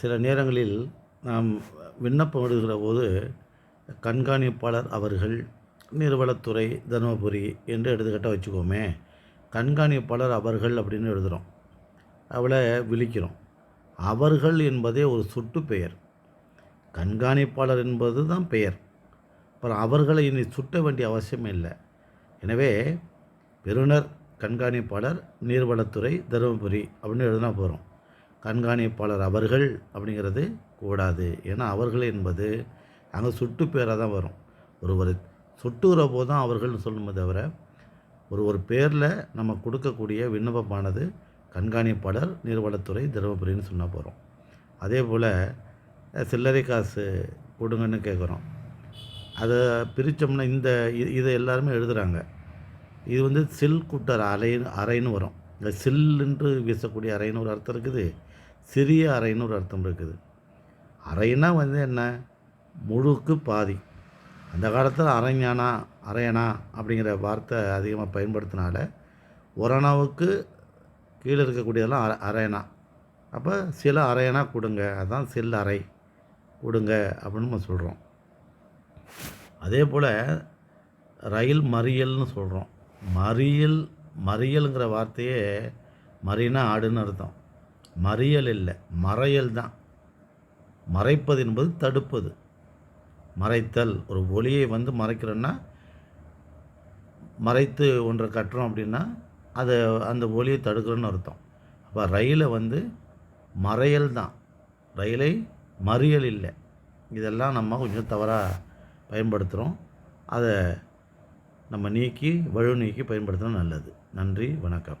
சில நேரங்களில் நாம் விண்ணப்பம் இடுகிற போது கண்காணிப்பாளர் அவர்கள் நீர்வளத்துறை தருமபுரி என்று எடுத்துக்கிட்டால் வச்சுக்கோமே. கண்காணிப்பாளர் அவர்கள் அப்படின்னு எழுதுகிறோம் அவளை விழிக்கிறோம் அவர்கள் என்பதே ஒரு சுட்டு பெயர். கண்காணிப்பாளர் என்பது தான் பெயர். அப்புறம் அவர்களை இனி சுட்ட வேண்டிய அவசியம் இல்லை. எனவே பெறுநர் கண்காணிப்பாளர் நீர்வளத்துறை தருமபுரி அப்படின்னு எழுதினா போகிறோம் கண்காணிப்பாளர் அவர்கள் அப்படிங்கிறது கூடாது. ஏன்னா அவர்கள் என்பது அங்கே சுட்டு பேராக தான் வரும். ஒருவர் சுட்டுகிற போது தான் அவர்கள்னு சொல்லணுமே தவிர ஒரு ஒரு பேரில் நம்ம கொடுக்கக்கூடிய விண்ணப்பமானது கண்காணிப்பாளர் நீர்வளத்துறை தருமபுரின்னு சொன்னால் போகிறோம் அதே போல் சில்லறை காசு கொடுங்கன்னு கேட்குறோம் அதை பிரித்தோம்னா இந்த இது இதை எல்லாருமே எழுதுகிறாங்க இது வந்து சில் குட்டர் அலைன்னு அறைன்னு வரும். இந்த சில்லுன்று வீசக்கூடிய அரைநூறு ஒரு அர்த்தம் இருக்குது. சிறிய அரைநூறு ஒரு அர்த்தம் இருக்குது. அரைனா வந்து என்ன? முழுக்கு பாதி. அந்த காலத்தில் அரைஞானா அரையணா அப்படிங்கிற வார்த்தை அதிகமாக பயன்படுத்தினால ஒரணாவுக்கு கீழே இருக்கக்கூடியதெல்லாம் அரை அரையணா அப்போ சில அரையணா கொடுங்க அதான் சில் அறை. கொடுங்க அப்படின்னு நம்ம சொல்கிறோம் அதே போல் ரயில் மறியல்னு சொல்கிறோம் மறியல் மறியலுங்கிற வார்த்தையே மறினா ஆடுன்னு அர்த்தம். மறியல் இல்லை மறையல் தான். மறைப்பது என்பது தடுப்பது. மறைத்தல் ஒரு ஒளியை வந்து மறைக்கிறோன்னா மறைத்து ஒன்றை கட்டுறோம் அப்படின்னா அதை அந்த ஒளியை தடுக்கிறோன்னு அர்த்தம். அப்போ ரயிலை வந்து மறையல் தான். ரயிலை மறியல் இல்லை. இதெல்லாம் நம்ம கொஞ்சம் தவறாக பயன்படுத்துகிறோம் அதை நம்ம நீக்கி வலு நீக்கி பயன்படுத்தினா நல்லது. நன்றி வணக்கம்.